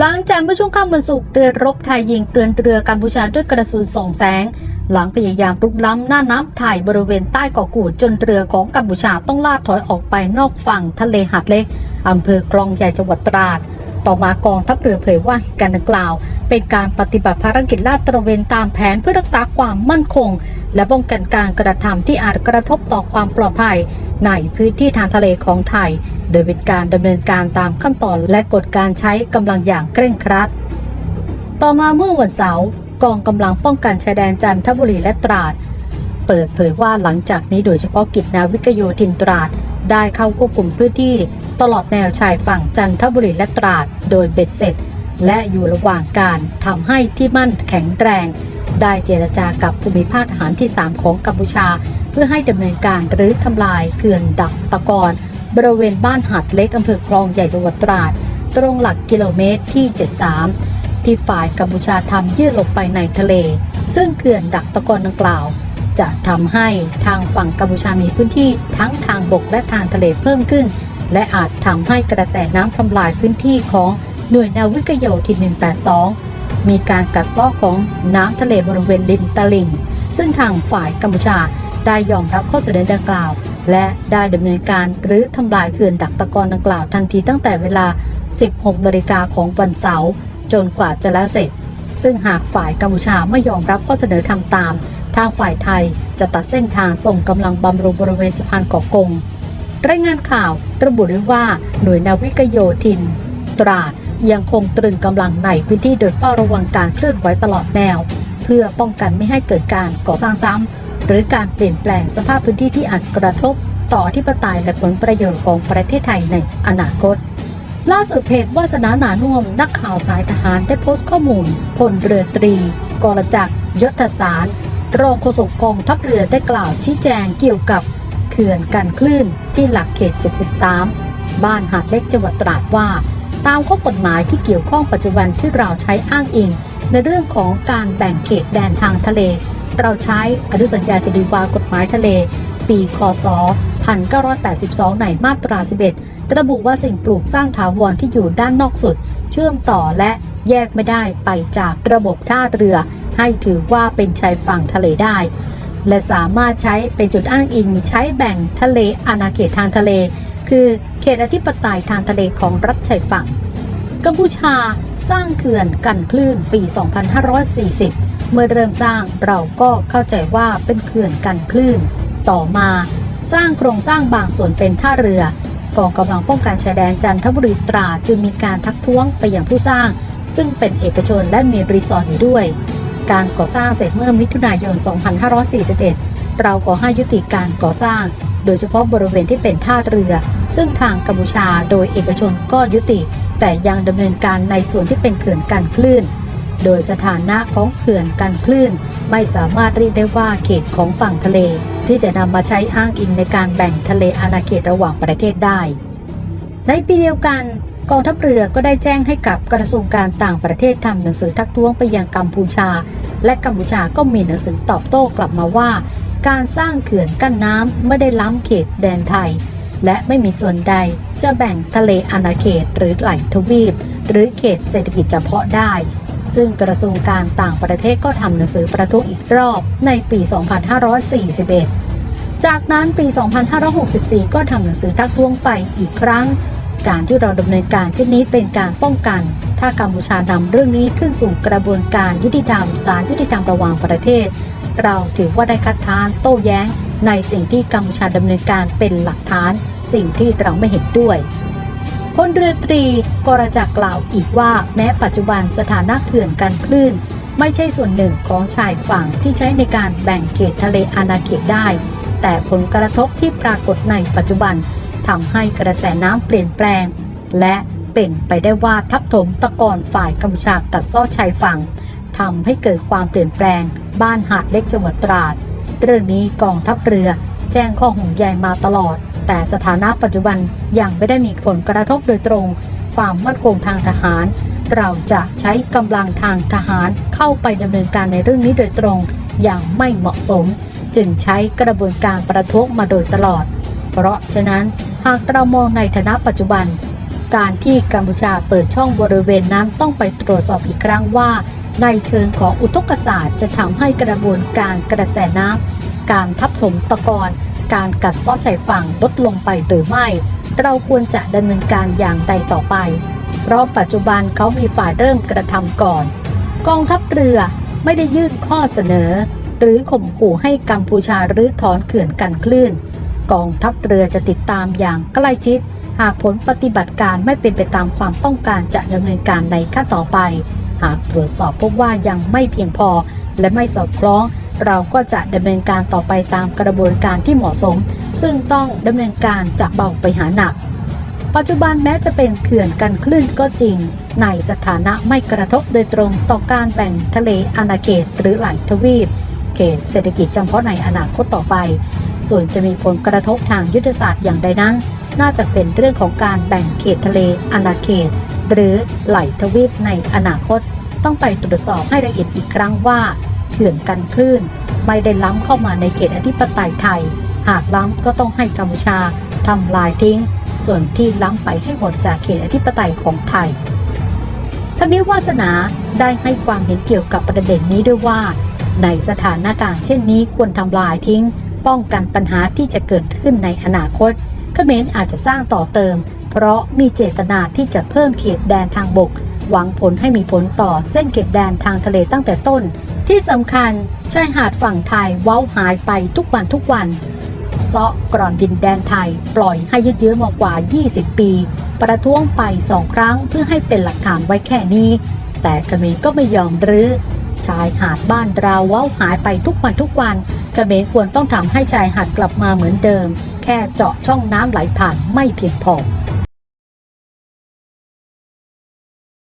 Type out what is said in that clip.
หลังจากเมื่อช่วงค่ำวันศุกร์เรือรบไทยยิงเตือนเรือกัมพูชาด้วยกระสุนส่องแสง หลังพยายามรุกล้ำหน้าน้ำไทยบริเวณใต้เกาะกูดจนเรือของกัมพูชาต้องล่าถอยออกไปนอกฝั่งทะเลหาดเล็กอำเภอคลองใหญ่จังหวัดตราด ต่อมากองทัพเรือเผยว่าการดังกล่าว เป็นการปฏิบัติภารกิจลาดตระเวนตามแผนเพื่อรักษาความมั่นคง และป้องกันการกระทำที่อาจกระทบต่อความปลอดภัย ในพื้นที่ทางทะเลของไทย โดยเป็นการดำเนินการตามขั้นตอนและกฎการใช้กำลังอย่างเคร่งครัด ต่อมาเมื่อวันเสาร์กองกำลังป้องกันชายแดนจันทบุรีและตราด เปิดเผยว่าหลังจากนี้โดยเฉพาะกิจนาวิกโยธินตราดได้เข้าควบคุมพื้นที่ ตลอดแนวชายฝั่งจันทบุรีและตราดโดยเบ็ดเสร็จ และอยู่ระหว่างการทำให้ที่มั่นแข็งแรง ได้เจรจากับภูมิภาคทหารที่ 3 ของกัมพูชา เพื่อให้ดำเนินการรื้อทำลายเขื่อนดักตะกอนบริเวณบ้านหัดเล็กอำเภอคลองใหญ่จังหวัดตราด ตรงหลักกิโลเมตรที่ 73 ที่ฝ่ายกัมพูชาทำยื่นลงไปในทะเล ซึ่งเขื่อนดักตะกอนดังกล่าวจะทำให้ทางฝั่งกัมพูชามีพื้นที่ทั้งทางบกและทางทะเลเพิ่มขึ้น และอาจทำให้กระแสน้ำทำลายพื้นที่ของหน่วยนาวิกโยธิน 182 มีการกัดซาะของน้ำทะเลบริเวณริมตลิ่ง ซึ่งทางฝ่ายกัมพูชาได้ยอมรับข้อเสนอดังกล่าว และได้ดำเนินการหรือทำลายเขื่อนดักตะกอนดังกล่าวทันทีตั้งแต่เวลา 16นาฬิกาของวันเสาร์จนกว่าจะแล้วเสร็จ ซึ่งหากฝ่ายกัมพูชาไม่ยอมรับข้อเสนอทำตาม ทางฝ่ายไทยจะตัดเส้นทางส่งกำลังบำรุงบริเวณสะพานเกาะกง รายงานข่าวระบุด้วยว่าหน่วยนาวิกโยธิน ตราดยังคงตรึงกำลังในพื้นที่โดยเฝ้าระวังการเคลื่อนไหวตลอดแนว เพื่อป้องกันไม่ให้เกิดการก่อสร้างซ้ำหรือการเปลี่ยนแปลงสภาพพื้นที่ที่อาจกระทบต่ออธิปไตยและผลประโยชน์ของประเทศไทยในอนาคต ล่าสุดเพจวาสนาหนานุ่มนักข่าวสายทหารได้โพสต์ข้อมูลพลเรือตรี กรจักรยศสารรองโฆษกกองทัพเรือได้กล่าวชี้แจงเกี่ยวกับ ขื่อนกันคลื่นที่หลักเขต 73 บ้านหาดเล็กจังหวัดตราดว่า ตามข้อกฎหมายที่เกี่ยวข้องปัจจุบันที่เราใช้อ้างอิง ในเรื่องของการแบ่งเขตแดนทางทะเล เราใช้อนุสัญญาจดีวากฎหมายทะเล ปีคศ 1982 ในมาตรา 11 ระบุว่าสิ่งปลูกสร้างถาวรที่อยู่ด้านนอกสุด เชื่อมต่อและแยกไม่ได้ไปจากระบบท่าเรือ ให้ถือว่าเป็นชายฝั่งทะเลได้ และสามารถใช้เป็นจุดอ้างอิงใช้แบ่งทะเลอาณาเขตทางทะเล คือเขตอธิปไตยทางทะเลของรัฐชายฝั่ง กัมพูชาสร้างเขื่อนกันคลื่นปี 2540 เมื่อเริ่มสร้างเราก็เข้าใจว่าเป็นเขื่อนกันคลื่น ต่อมาสร้างโครงสร้างบางส่วนเป็นท่าเรือกองกำลังป้องกันชายแดนจันทบุรีตราจึงมีการทักท้วงไปยังผู้สร้าง ซึ่งเป็นเอกชนและมีรีสอร์ทอยู่ด้วย การก่อสร้างเสร็จเมื่อมิถุนายน 2541 เราขอให้ยุติการก่อสร้าง โดยเฉพาะบริเวณที่เป็นท่าเรือ ซึ่งทางกัมพูชาโดยเอกชนก็ยุติ แต่ยังดำเนินการในส่วนที่เป็นเขื่อนกันคลื่น โดยสถานะของเขื่อนกันคลื่น ไม่สามารถเรียกได้ว่าเขตของฝั่งทะเล ที่จะนำมาใช้อ้างอิงในการแบ่งทะเลอาณาเขตระหว่างประเทศได้ ในปีเดียวกัน กองทัพเรือก็ได้แจ้งให้กับกระทรวงการต่างประเทศทำหนังสือทักท้วงไปยังกัมพูชา และกัมพูชาก็มีหนังสือตอบโต้กลับมาว่า การสร้างเขื่อนกั้นน้ำไม่ได้ล้ำเขตแดนไทย และไม่มีส่วนใดจะแบ่งทะเลอาณาเขตหรือไหลทวีป หรือเขตเศรษฐกิจเฉพาะได้ ซึ่งกระทรวงการต่างประเทศก็ทำหนังสือประท้วงอีกรอบในปี 2541 จากนั้นปี 2564 ก็ทำหนังสือทักท้วงไปอีกครั้ง การที่เราดำเนินการเช่นนี้เป็นการป้องกัน ถ้ากัมพูชานำเรื่องนี้ขึ้นสู่กระบวนการยุติธรรมศาลยุติธรรมระหว่างประเทศ เราถือว่าได้คัดค้านโต้แย้ง ในสิ่งที่กัมพูชาดำเนินการเป็นหลักฐาน สิ่งที่เราไม่เห็นด้วยพลเรือตรีกรจักกล่าวอีกว่าแม้ปัจจุบันสถานะเขื่อนกันคลื่น ไม่ใช่ส่วนหนึ่งของชายฝั่งที่ใช้ในการแบ่งเขตทะเลอาณาเขตได้ แต่ผลกระทบที่ปรากฏในปัจจุบัน ทำให้กระแสน้ำเปลี่ยนแปลง และเป็นไปได้ว่าทับถมตะกอนฝ่ายกัมพูชากัดซ้อชายฝั่งทำให้เกิดความเปลี่ยนแปลง บ้านหาดเล็กจังหวัดตราด เรื่องนี้กองทัพเรือแจ้งข้อห่วงใยมาตลอด แต่สถานะปัจจุบันยังไม่ได้มีผลกระทบโดยตรง ความมั่นคงทางทหาร เราจะใช้กำลังทางทหารเข้าไปดำเนินการในเรื่องนี้โดยตรง อย่างไม่เหมาะสม จึงใช้กระบวนการประท้วงมาโดยตลอด เพราะฉะนั้น หากเรามองในฐานะปัจจุบัน การที่กัมพูชาเปิดช่องบริเวณนั้นต้องไปตรวจสอบอีกครั้งว่า ในเชิงของอุทกศาสตร์จะทำให้กระบวนการกระแสน้ำการทับถมตะกอนการกัดเซาะชายฝั่งลดลงไปหรือไม่ เราควรจะดำเนินการอย่างใดต่อไป เพราะปัจจุบันเขามีฝ่ายเริ่มกระทำก่อน กองทัพเรือไม่ได้ยื่นข้อเสนอ หรือข่มขู่ให้กัมพูชารื้อถอนเขื่อนกันคลื่น กองทัพเรือจะติดตามอย่างใกล้ชิด หากผลปฏิบัติการไม่เป็นไปตามความต้องการจะดำเนินการในขั้นต่อไป หากตรวจสอบพบว่ายังไม่เพียงพอและไม่สอดคล้อง เราก็จะดำเนินการต่อไปตามกระบวนการที่เหมาะสม ซึ่งต้องดำเนินการจากเบาไปหาหนัก ปัจจุบันแม้จะเป็นเขื่อนกันคลื่นก็จริง ในสถานะไม่กระทบโดยตรงต่อการแบ่งทะเลอาณาเขตหรือหลายทวีปเขตเศรษฐกิจจำเพาะในอนาคตต่อไป ส่วนจะมีผลกระทบทางยุทธศาสตร์อย่างใดนั้น น่าจะเป็นเรื่องของการแบ่งเขตทะเลอาณาเขต หรือไหลทวีปในอนาคต ต้องไปตรวจสอบให้ละเอียดอีกครั้งว่าเขื่อนกันคลื่น ไม่ได้ล้ำเข้ามาในเขตอธิปไตยไทย หากล้ำก็ต้องให้กัมพูชาทำลายทิ้ง ส่วนที่ล้ำไปให้หมดจากเขตอธิปไตยของไทยทนี้วาสนาได้ให้ความเห็นเกี่ยวกับประเด็นนี้ด้วยว่า ในสถานการณ์เช่นนี้ควรทำลายทิ้ง ป้องกันปัญหาที่จะเกิดขึ้นในอนาคตเขมรอาจจะสร้างต่อเติม เพราะมีเจตนาที่จะเพิ่มเขตแดนทางบก หวังผลให้มีผลต่อเส้นเขตแดนทางทะเลตั้งแต่ต้น ที่สำคัญชายหาดฝั่งไทยเว้าหายไปทุกวันทุกวันเซาะกร่อนดินแดนไทย ปล่อยให้ยืดเยื้อมากว่า 20 ปี ประท้วงไปสองครั้งเพื่อให้เป็นหลักฐานไว้แค่นี้ แต่เขมรก็ไม่ยอมรื้อ ชายหาดบ้านเราว้าหายไปทุกวันทุกวันกระเบนควรต้องทำให้ชายหาดกลับมาเหมือนเดิม แค่เจาะช่องน้ำไหลผ่านไม่เพียงพอ